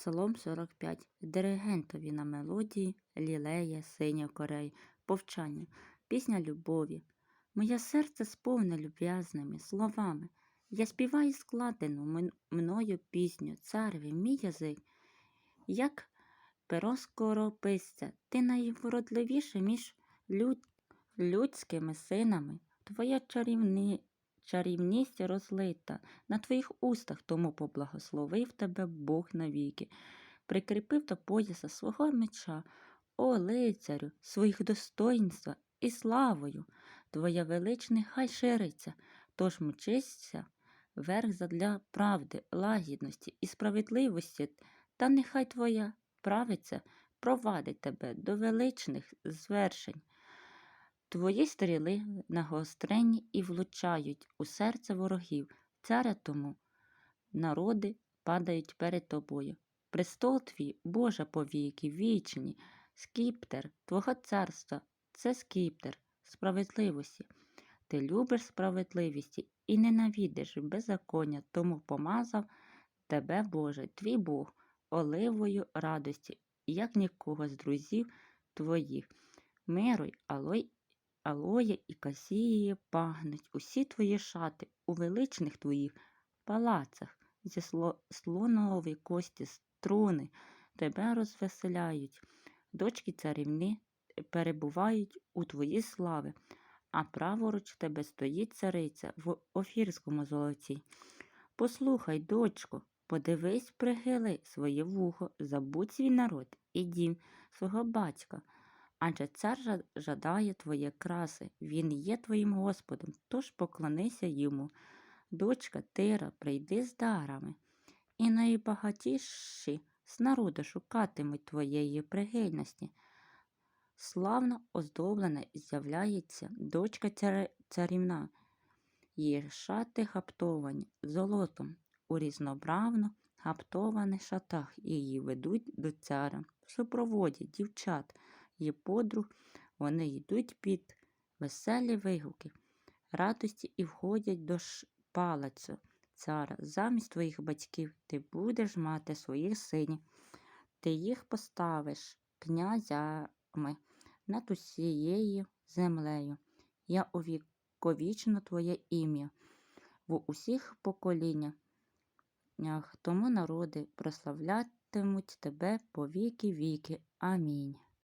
Псалом 45. Диригентові на мелодії Лілея, Синя Корей, Повчання, Пісня любові. Моє серце сповне люб'язними словами. Я співаю складену мною пісню, цареві, мій язик, як перо скорописця, ти найвродливіше між люд... людськими синами. Твоя чарівні... чарівність розлита на твоїх устах, тому поблагословив тебе Бог навіки, прикріпив до пояса свого меча, о лицарю, своїх достоїнства і славою. Твоя величність хай шириться, тож мчися верх задля правди, лагідності і справедливості, та нехай твоя правиця провадить тебе до величних звершень. Твої стріли нагострені і влучають у серце ворогів, царя тому народи падають перед тобою. Престол твій, Боже повіки, вічні, скіптер Твого царства це скіптер справедливості. Ти любиш справедливість і ненавидиш беззаконня, тому помазав тебе, Боже, твій Бог, оливою радості, як нікого з друзів твоїх. Миру й алой, алоє і касії пагнуть усі твої шати у величних твоїх палацах, зі сло, слонової кості струни тебе розвеселяють. Дочки царівни перебувають у твоїй слави, а праворуч тебе стоїть цариця в офірському золоті. Послухай, дочко, подивись, прихили своє вухо, забудь свій народ і дім свого батька. Адже цар жадає твоє краси, він є твоїм Господом, тож поклонися йому. Дочка Тира, прийди з дарами, і найбагатіші з народу шукатимуть твоєї пригильності. Славно оздоблена з'являється дочка царівна, її шати гаптовані золотом у різнобравно гаптованих шатах її ведуть до царя. В супроводі дівчат її подруг вони йдуть під веселі вигуки, радості і входять до палацу цара. Замість твоїх батьків ти будеш мати своїх синів. Ти їх поставиш князями над усією землею. Я увіковічну твоє ім'я в усіх поколіннях. Тому народи прославлятимуть тебе по віки віки. Амінь.